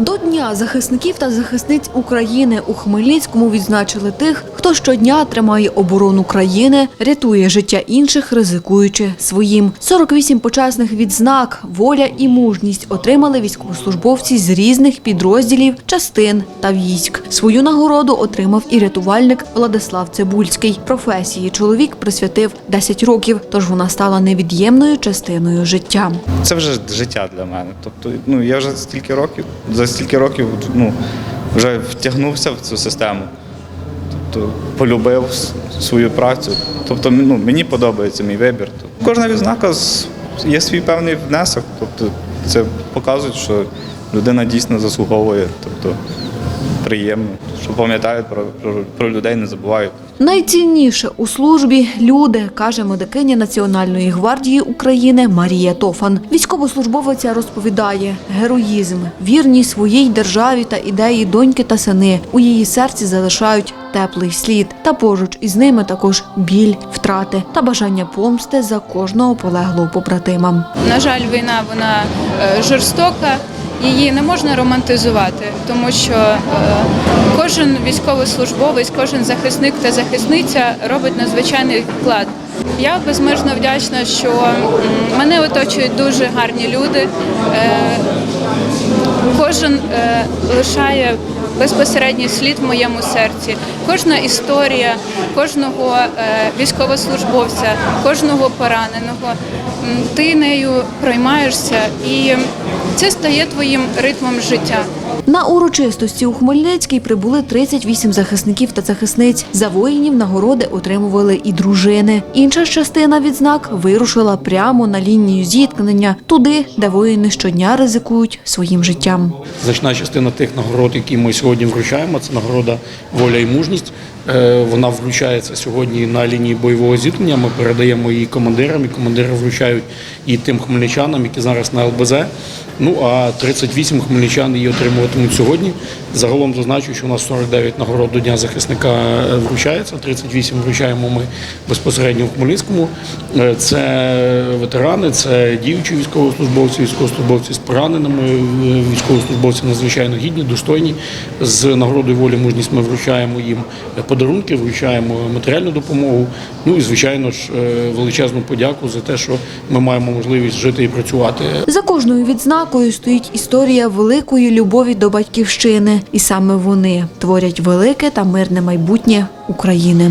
До Дня захисників та захисниць України у Хмельницькому відзначили тих, хто щодня тримає оборону країни, рятує життя інших, ризикуючи своїм. 48 почесних відзнак, воля і мужність отримали військовослужбовці з різних підрозділів, частин та військ. Свою нагороду отримав і рятувальник Владислав Цибульський. Професії чоловік присвятив 10 років, тож вона стала невід'ємною частиною життя. Це вже життя для мене. Тобто, ну я вже стільки років, за стільки років ну, вже втягнувся в цю систему. Тобто полюбив свою працю. Тобто, ну, мені подобається мій вибір. Тобто, Кожна відзнака є свій певний внесок. Тобто, це показує, що людина дійсно заслуговує. Тобто, приємно, що пам'ятають про, про, про людей, не забувають. Найцінніше у службі люди, каже медикиня Національної гвардії України Марія Тофан. Військовослужбовиця розповідає, героїзм, вірність своїй державі та ідеї доньки та сини у її серці залишають теплий слід. Та поруч із ними також біль, втрати та бажання помсти за кожного полеглого побратима. На жаль, війна вона е, жорстока, її не можна романтизувати, тому що е, кожен військовослужбовець, кожен захисник та захисниця робить надзвичайний вклад. Я безмежно вдячна, що мене оточують дуже гарні люди. Е, Кожен е, лишає безпосередній слід в моєму серці. Кожна історія кожного е, військовослужбовця, кожного пораненого. Ти нею проймаєшся, і це стає твоїм ритмом життя. На урочистості у Хмельницькій прибули 38 захисників та захисниць. За воїнів нагороди отримували і дружини. Інша частина відзнак вирушила прямо на лінію зіткнення, туди, де воїни щодня ризикують своїм життям. Значна частина тих нагород, які ми сьогодні вручаємо, це нагорода воля і мужність. Е, Вона вручається сьогодні на лінії бойового зіткнення. Ми передаємо її командирам, і командири вручають її тим хмельничанам, які зараз на ЛБЗ. Ну а 38 хмельничан її отримуватимуть сьогодні. Загалом зазначу, що у нас 49 нагород до Дня захисника е, вручається. 38 вручаємо ми безпосередньо в Хмельницькому. Е, Це ветерани, це діючі військовослужбовці, військовослужбовці з пораненими, військовослужбовці надзвичайно гідні, достойні. З нагородою волі мужність ми вручаємо їм подарунки, вручаємо матеріальну допомогу. Ну і звичайно ж е, величезну подяку за те, що ми маємо можливість жити і працювати. За кожною відзнакою стоїть історія великої любові до батьківщини, і саме вони творять велике та мирне майбутнє України.